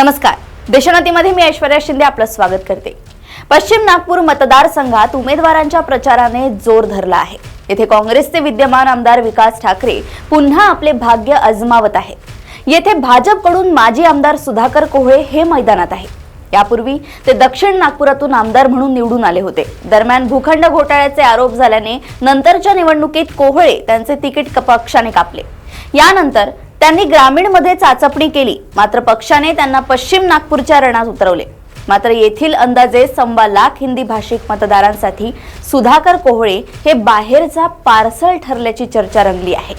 नमस्कार. देशोन्नतीमध्ये मी ऐश्वर्या शिंदे आपलं स्वागत करते. पश्चिम नागपूर मतदारसंघात उमेदवारांच्या प्रचाराने जोर धरला आहे. येथे काँग्रेसचे विद्यमान आमदार विकास ठाकरे पुन्हा आपले भाग्य अजमावत आहेत. येथे भाजपकडून माजी आमदार सुधाकर कोहळे हे मैदानात आहे यापूर्वी ते दक्षिण नागपुरातून आमदार म्हणून निवडून आले होते. दरम्यान भूखंड घोटाळ्याचे आरोप झाल्याने नंतरच्या निवडणुकीत कोहळे त्यांचे तिकीट पक्षाने कापले. यानंतर त्यांनी ग्रामीणमध्ये चाचपणी केली. मात्र पक्षाने त्यांना पश्चिम नागपूरच्या रणात उतरवले. मात्र येथील अंदाजे सव्वा लाख हिंदी भाषिक मतदारांसाठी सुधाकर कोहळे हे बाहेरचा पार्सल ठरल्याची चर्चा रंगली आहे.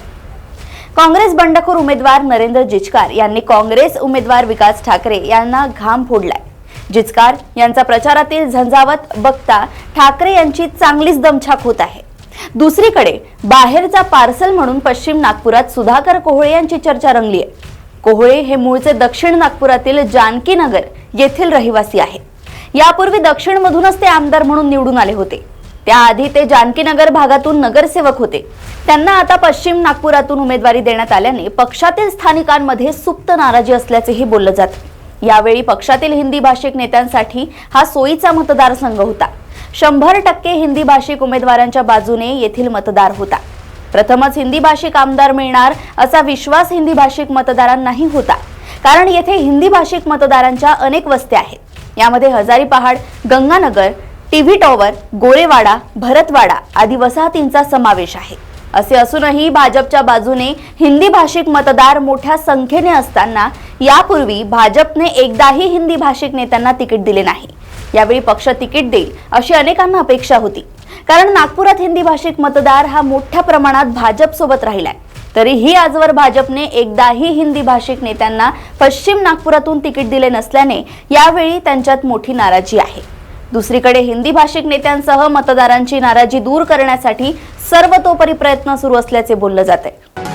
काँग्रेस बंडखोर उमेदवार नरेंद्र जिचकार यांनी काँग्रेस उमेदवार विकास ठाकरे यांना घाम फोडलाय. जिचकार यांचा प्रचारातील झंझावत बघता ठाकरे यांची चांगलीच दमछाक होत आहे. दुसरीकडे बाहेरचा पार्सल म्हणून पश्चिम नागपुरात सुधाकर कोहळे यांची चर्चा रंगली आहे. कोहळे हे मूळचे दक्षिण नागपुरातील जानकीनगर येथील रहिवासी आहेत यापूर्वी दक्षिणमधूनच ते आमदार म्हणून निवडून आले होते. त्याआधी ते जानकीनगर भागातून नगरसेवक होते. त्यांना आता पश्चिम नागपुरातून उमेदवारी देण्यात आल्याने पक्षातील स्थानिकांमध्ये सुप्त नाराजी असल्याचेही बोललं जात. यावेळी पक्षातील हिंदी भाषिक नेत्यांसाठी हा सोयीचा मतदारसंघ होता. शंभर टक्के हिंदी भाषिक उमेदवारांच्या बाजूने येथील मतदार होता. प्रथमच हिंदी भाषिक आमदार मिळणार असा विश्वास हिंदी भाषिक मतदारांनाही होता. कारण येथे हिंदी भाषिक मतदारांच्या अनेक वस्त्या आहेत. यामध्ये हजारी पहाड गंगानगर टीव्ही टॉवर गोरेवाडा भरतवाडा आदी वसाहतींचा समावेश आहे. असे असूनही भाजपच्या बाजूने हिंदी भाषिक मतदार मोठ्या संख्येने असताना यापूर्वी भाजपने एकदाही हिंदी भाषिक नेत्यांना तिकीट दिले नाही. यावेळी पक्ष तिकीट देईल अशी अनेकांना अपेक्षा होती. कारण नागपुरात हिंदी भाषिक मतदार हा मोठ्या प्रमाणात भाजप सोबत राहिलाय. तरीही आजवर भाजपने एकदाही हिंदी भाषिक नेत्यांना पश्चिम नागपुरातून तिकीट दिले नसल्याने यावेळी त्यांच्यात मोठी नाराजी आहे. दुसरीकडे हिंदी भाषिक नेत्यांसह मतदारांची नाराजी दूर करण्यासाठी सर्वतोपरी प्रयत्न सुरू असल्याचे बोललं जात आहे